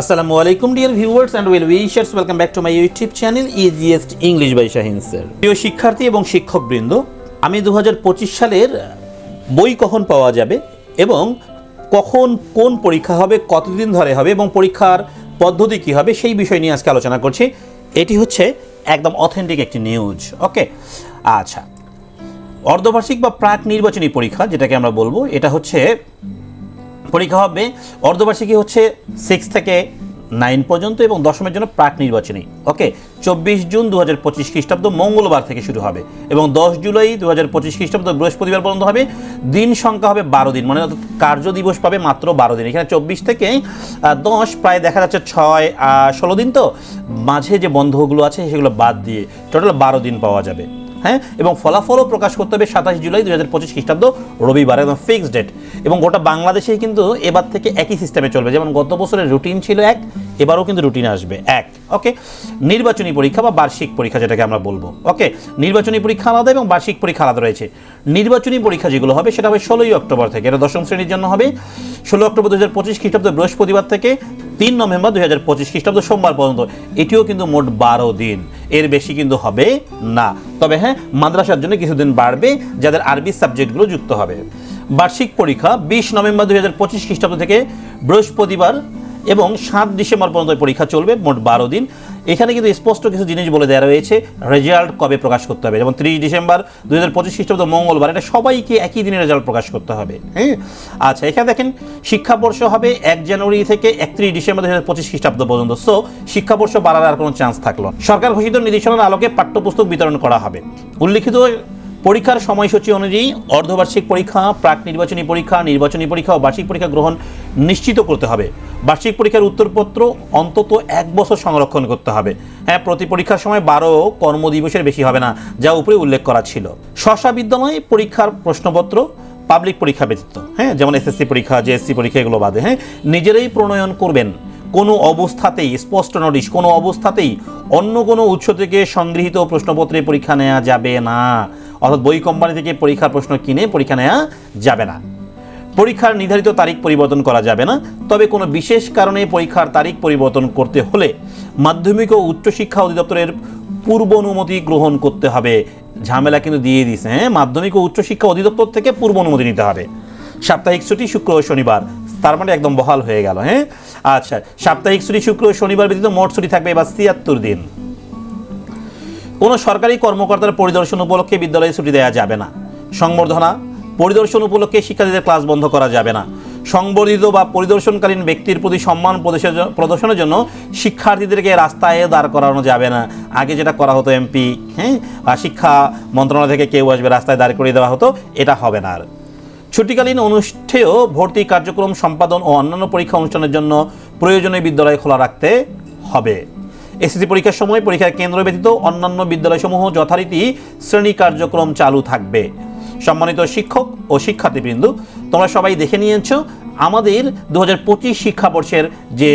আসসালামু আলাইকুম dear viewers and well wishers welcome back to my YouTube channel easiest English by Shahin sir প্রিয় শিক্ষার্থী এবং শিক্ষকবৃন্দ, আমি দু পঁচিশ সালের বই কখন পাওয়া যাবে এবং কখন কোন পরীক্ষা হবে, কতদিন ধরে হবে এবং পরীক্ষার পদ্ধতি কী হবে সেই বিষয় নিয়ে আজকে আলোচনা করছি। এটি হচ্ছে একদম অথেন্টিক একটি নিউজ ওকে আচ্ছা অর্ধবার্ষিক বা প্রাক নির্বাচনী পরীক্ষা যেটাকে আমরা বলব, এটা হচ্ছে পরীক্ষা হবে অর্ধবার্ষিকী হচ্ছে সিক্স থেকে নাইন পর্যন্ত এবং দশমের জন্য প্রাক নির্বাচনী। ওকে চব্বিশ জুন দু হাজার পঁচিশ খ্রিস্টাব্দ মঙ্গলবার থেকে শুরু হবে এবং দশ জুলাই দু হাজার পঁচিশ খ্রিস্টাব্দ বৃহস্পতিবার পর্যন্ত হবে। দিন সংখ্যা হবে বারো দিন মানে কার্য দিবস পাবে মাত্র বারো দিন। এখানে চব্বিশ থেকে দশ প্রায় দেখা যাচ্ছে ছয় ষোলো দিন তো। মাঝে যে বন্ধগুলো আছে সেগুলো বাদ দিয়ে টোটাল বারো দিন পাওয়া যাবে। হ্যাঁ? এবং ফলাফলও প্রকাশ করতে হবে সাতাশ জুলাই দুই হাজার পঁচিশ খ্রিস্টাব্দ রবিবার, একদম ফিক্সড ডেট এবং গোটা বাংলাদেশেই কিন্তু এবার থেকে একই সিস্টেমে চলবে। যেমন গত বছরের রুটিন ছিল এক, এবারও কিন্তু রুটিন আসবে এক। ওকে নির্বাচনী পরীক্ষা বা বার্ষিক পরীক্ষা যেটাকে আমরা বলব। ওকে নির্বাচনী পরীক্ষা আলাদা এবং বার্ষিক পরীক্ষা আলাদা রয়েছে। নির্বাচনী পরীক্ষা যেগুলো হবে সেটা হবে ষোলোই অক্টোবর থেকে। এটা দশম শ্রেণির জন্য হবে। ষোলো অক্টোবর দু হাজার পঁচিশ খ্রিস্টাব্দ বৃহস্পতিবার থেকে তিন নভেম্বর দুই হাজার পঁচিশ খ্রিস্টাব্দ সোমবার পর্যন্ত। এটিও কিন্তু মোট বারো দিন। এর বেশি কিন্তু হবে না। তবে হ্যাঁ মাদ্রাসার জন্য কিছুদিন বাড়বে যাদের আরবি সাবজেক্টগুলো যুক্ত হবে। বার্ষিক পরীক্ষা বিশ নভেম্বর দুই হাজার পঁচিশ খ্রিস্টাব্দ থেকে বৃহস্পতিবার এবং সাত ডিসেম্বর পর্যন্ত পরীক্ষা চলবে, মোট বারো দিন। এখানে কিন্তু স্পষ্ট কিছু জিনিস বলে দেওয়া রয়েছে রেজাল্ট কবে প্রকাশ করতে হবে। যেমন ত্রিশ ডিসেম্বর দুই হাজার পঁচিশ খ্রিস্টাব্দ মঙ্গলবার, এটা সবাইকে একই দিনে রেজাল্ট প্রকাশ করতে হবে হ্যাঁ? আচ্ছা এখানে দেখেন, শিক্ষাবর্ষ হবে এক জানুয়ারি থেকে একত্রিশ ডিসেম্বর দুই হাজার পঁচিশ খ্রিস্টাব্দ পর্যন্ত। সো শিক্ষাবর্ষ বাড়ার আর কোনো চান্স থাকল সরকার ঘোষিত নির্দেশনার আলোকে পাঠ্যপুস্তক বিতরণ করা হবে। উল্লিখিত পরীক্ষার সময়সূচি অনুযায়ী অর্ধবার্ষিক পরীক্ষা, প্রাক নির্বাচনী পরীক্ষা নির্বাচনী পরীক্ষা ও বার্ষিক পরীক্ষা গ্রহণ নিশ্চিত করতে হবে। বার্ষিক পরীক্ষার উত্তরপত্র অন্তত এক বছর সংরক্ষণ করতে হবে। হ্যাঁ প্রতি পরীক্ষার সময় বারো কর্মদিবসের বেশি হবে না, যা উপরে উল্লেখ করা ছিল। স্বশা বিদ্যালয়ে পরীক্ষার প্রশ্নপত্র পাবলিক পরীক্ষা ব্যতীত। হ্যাঁ যেমন এসএসসি পরীক্ষা জেএসসি পরীক্ষা, এগুলো বাদে। হ্যাঁ নিজেরাই প্রণয়ন করবেন। কোনো অবস্থাতেই, স্পষ্ট নোটিশ, কোনো অবস্থাতেই অন্য কোনো উৎস থেকে সংগৃহীত প্রশ্নপত্রে পরীক্ষা নেওয়া যাবে না। অর্থাৎ বই কোম্পানি থেকে পরীক্ষার প্রশ্ন কিনে পরীক্ষা নেওয়া যাবে না। পরীক্ষার নির্ধারিত তারিখ পরিবর্তন করা যাবে না। তবে কোনো বিশেষ কারণে পরীক্ষার তারিখ পরিবর্তন করতে হলে মাধ্যমিক ও উচ্চশিক্ষা অধিদপ্তরের পূর্ব অনুমতি গ্রহণ করতে হবে। ঝামেলা কিন্তু দিয়ে দিছে হ্যাঁ? মাধ্যমিক ও উচ্চশিক্ষা অধিদপ্তর থেকে পূর্ব অনুমতি নিতে হবে। সাপ্তাহিক ছুটি শুক্র ও শনিবার, তার মানে একদম বহাল হয়ে গেল হ্যাঁ? আচ্ছা সাপ্তাহিক ছুটি শুক্র ও শনিবার ব্যতীত মোট ছুটি থাকবে এবার ছিয়াত্তর দিন। কোনো সরকারি কর্মকর্তার পরিদর্শন উপলক্ষে বিদ্যালয়ে ছুটি দেওয়া যাবে না। সংবর্ধনা, পরিদর্শন উপলক্ষে শিক্ষার্থীদের ক্লাস বন্ধ করা যাবে না। সংবর্ধিত বা পরিদর্শনকালীন ব্যক্তির প্রতি সম্মান প্রদর্শনের জন্য শিক্ষার্থীদেরকে রাস্তায় দাঁড় করানো যাবে না। আগে যেটা করা হতো এমপি হ্যাঁ শিক্ষা মন্ত্রণালয় থেকে কেউ আসবে, রাস্তায় দাঁড় করিয়ে দেওয়া হতো, এটা হবে না আর। ছুটিকালীন অনুষ্ঠেয় ভর্তি কার্যক্রম সম্পাদন ও অন্যান্য পরীক্ষা অনুষ্ঠানের জন্য প্রয়োজনীয় বিদ্যালয় খোলা রাখতে হবে। এসএসসি পরীক্ষার সময় পরীক্ষার কেন্দ্র ব্যতীত অন্যান্য বিদ্যালয়সমূহ যথারীতি শ্রেণি কার্যক্রম চালু থাকবে। সম্মানিত শিক্ষক ও শিক্ষার্থীবৃন্দ, তোমরা সবাই দেখে নিয়েছ আমাদের দু হাজার পঁচিশ শিক্ষাবর্ষের যে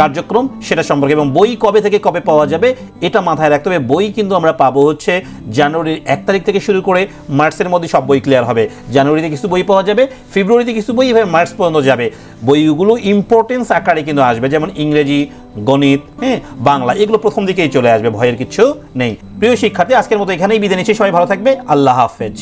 কার্যক্রম সেটা সম্পর্কে এবং বই কবে থেকে কবে পাওয়া যাবে, এটা মাথায় রাখতে হবে। বই কিন্তু আমরা পাবো হচ্ছে জানুয়ারির এক তারিখ থেকে শুরু করে মার্চের মধ্যে সব বই ক্লিয়ার হবে। জানুয়ারিতে কিছু বই পাওয়া যাবে, ফেব্রুয়ারিতে কিছু বই এভাবে মার্চ পর্যন্ত যাবে। বইগুলো ইম্পর্টেন্স আকারে কিন্তু আসবে, যেমন ইংরেজি, গণিত হ্যাঁ বাংলা, এগুলো প্রথম দিকেই চলে আসবে, ভয়ের কিছু নেই। প্রিয় শিক্ষার্থী, আজকের মতো এখানেই বিদায় নিচ্ছি, সবাই ভালো থাকবে, আল্লাহ হাফেজ।